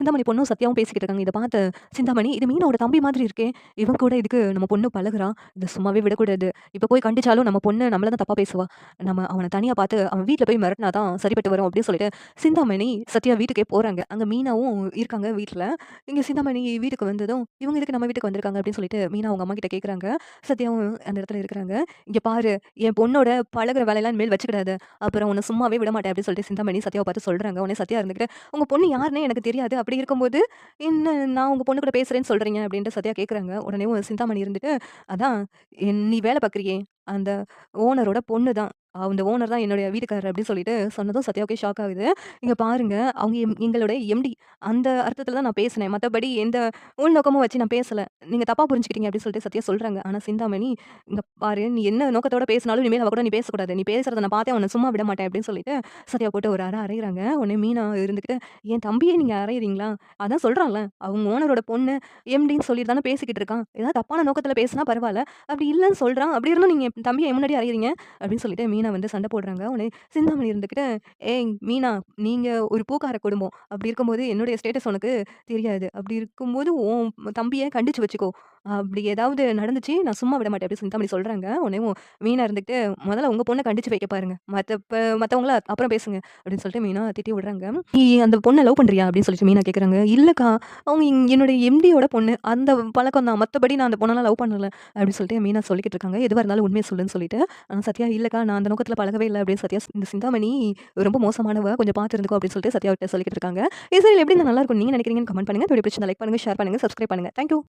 சிந்தாமணி பொண்ணும் சத்யாவும் பேசிக்கிட்டு இருக்காங்க. இதை பார்த்த சிந்தாமணி, "இது மீனோட தம்பி மாதிரி இருக்கே! இவன் கூட இதுக்கு நம்ம பொண்ணு பழகுறா. இதை சும்மாவே விடக்கூடாது. இப்போ போய் கண்டிச்சாலும் நம்ம பொண்ணு நம்மள தான் தப்பாக பேசுவா. நம்ம அவனை தனியாக பார்த்து அவன் வீட்டில் போய் மிரட்டினா தான் சரிப்பட்டு வரும்." அப்படின்னு சொல்லிட்டு சிந்தாமணி, சத்யா வீட்டுக்கே போகிறாங்க அங்கே மீனாவும் இருக்காங்க வீட்டில் இங்கே சிந்தாமணி வீட்டுக்கு வந்ததும், "இவங்க இதுக்கு நம்ம வீட்டுக்கு வந்திருக்காங்க?" அப்படின்னு சொல்லிட்டு மீனா அவங்க அம்மாகிட்ட கேட்குறாங்க. சத்யாவும் அந்த இடத்துல இருக்கிறாங்க. இங்கே பாரு, என் பொண்ணோட பழகுற வேலையெல்லாம் மேல் வச்சுக்கிடாது அப்புறம் உன்னை சும்மாவே விட மாட்டேன் அப்படின்னு சொல்லிட்டு சிந்தாமணி சத்யாவ பார்த்து சொல்கிறாங்க உடனே சத்யா இருந்துக்கிட்டு உங்கள் பொண்ணு யாருன்னே எனக்கு தெரியாது. அப்படி இருக்கும்போது, என்ன நான் உங்கள் பொண்ணு கூட பேசுகிறேன்னு சொல்கிறீங்க அப்படின்ட்டு சத்யா கேட்குறாங்க. உடனே சிந்தாமணி இருந்துட்டு, "அதான் என் நீ வேலை பார்க்குறியே, அந்த ஓனரோட பொண்ணு தான். அந்த ஓனர் தான் என்னுடைய வீட்டுக்காரர்." அப்படின்னு சொல்லிட்டு சொன்னதும் சத்யாவுக்கே ஷாக் ஆகுது. "இங்க பாருங்க, அவங்க எம் எங்களுடைய எம்டி. அந்த அர்த்தத்தில் தான் நான் பேசினேன். மற்றபடி எந்த உள்நோக்கமும் வச்சு நான் பேசல. நீங்க தப்பா புரிஞ்சுக்கிட்டீங்க." அப்படின்னு சொல்லிட்டு சத்யா சொல்றாங்க. ஆனா சிந்தாமணி, "இங்க பாரு, நீ என்ன நோக்கத்தோட பேசினாலும் இனிமேல் அவ கூட நீ பேசக்கூடாது. நீ பேசுறத நான் பார்த்தே உன்ன சும்மா விட மாட்டேன்." அப்படின்னு சொல்லிட்டு சத்யா போட்டு ஒரு அரை அரைகிறாங்க உடனே மீனா இருந்துக்கிட்டு "என் தம்பியே நீங்க அரைகிறீங்களா அதான் சொல்கிறான்ல அவங்க ஓனரோட பொண்ணு எம்டின்னு சொல்லிட்டு தானே பேசிக்கிட்டு இருக்கான். ஏதாவது தப்பான நோக்கத்தில் பேசினா பரவாயில்ல அப்படி இல்லைன்னு சொல்றான். அப்படி இருந்தும் நீங்க தம்பியை முன்னாடி அறையிறீங்க." அப்படின்னு சொல்லிட்டு மீனா வந்து சண்டை போடுறாங்க. உடனே சிந்தாமணி இருந்துகிட்டு, "ஏய் மீனா, நீங்கள் ஒரு பூக்கார குடும்பம். அப்படி இருக்கும்போது என்னுடைய ஸ்டேட்டஸ் உனக்கு தெரியாது. அப்படி இருக்கும்போது உன் தம்பியை கண்டிச்சு வச்சுக்கோ. அப்படி ஏதாவது நடந்துச்சு, நான் சும்மா விட மாட்டேன்." அப்படின்னு சிந்தாமணி சொல்கிறாங்க உடனே மீனா இருந்துக்கிட்டு "முதல்ல உங்கள் பொண்ணை கண்டிச்சு வைக்க பாருங்க. மற்ற மற்றவங்கள அப்புறம் பேசுங்க." அப்படின்னு சொல்லிட்டு மீனா திட்டி விடுறாங்க. "நீ அந்த பொண்ணை லவ் பண்ணுறியா அப்படின்னு சொல்லிட்டு மீனா கேட்குறாங்க. இல்லைக்கா அவங்க என்னுடைய எம்டியோட பொண்ணு. அந்த பழக்கம் தான். மற்றபடி நான் அந்த பொண்ணெல்லாம் லவ் பண்ணல." அப்படின்னு சொல்லிட்டு மீனா சொல்லிக்கிட்டு இருக்காங்க. எதுவாக இருந்தாலும் உண்மை உண்மைய சொல்லுன்னு" சொல்லிட்டு. ஆனா சத்யா, "இல்லக்கா, நான் அந்த நோக்கத்தில் பழகவே இல்லை அப்படின்னு சத்யா, "இந்த சிந்தாமணி ரொம்ப மோசமானவ. கொஞ்சம் பார்த்துருந்துக்கோ அப்படின்னு சொல்லிட்டு சத்யாகிட்ட சொல்லிட்டு இருக்காங்க. இந்த எப்படி நல்லா இருக்கும் நீங்க நினைக்கிறீங்கன்னு கமெண்ட் பண்ணுங்க. இந்த வீடியோ லைக் பண்ணுங்க, ஷேர் பண்ணுங்க, சப்ஸ்கிரைப் பண்ணுங்க. Thank you.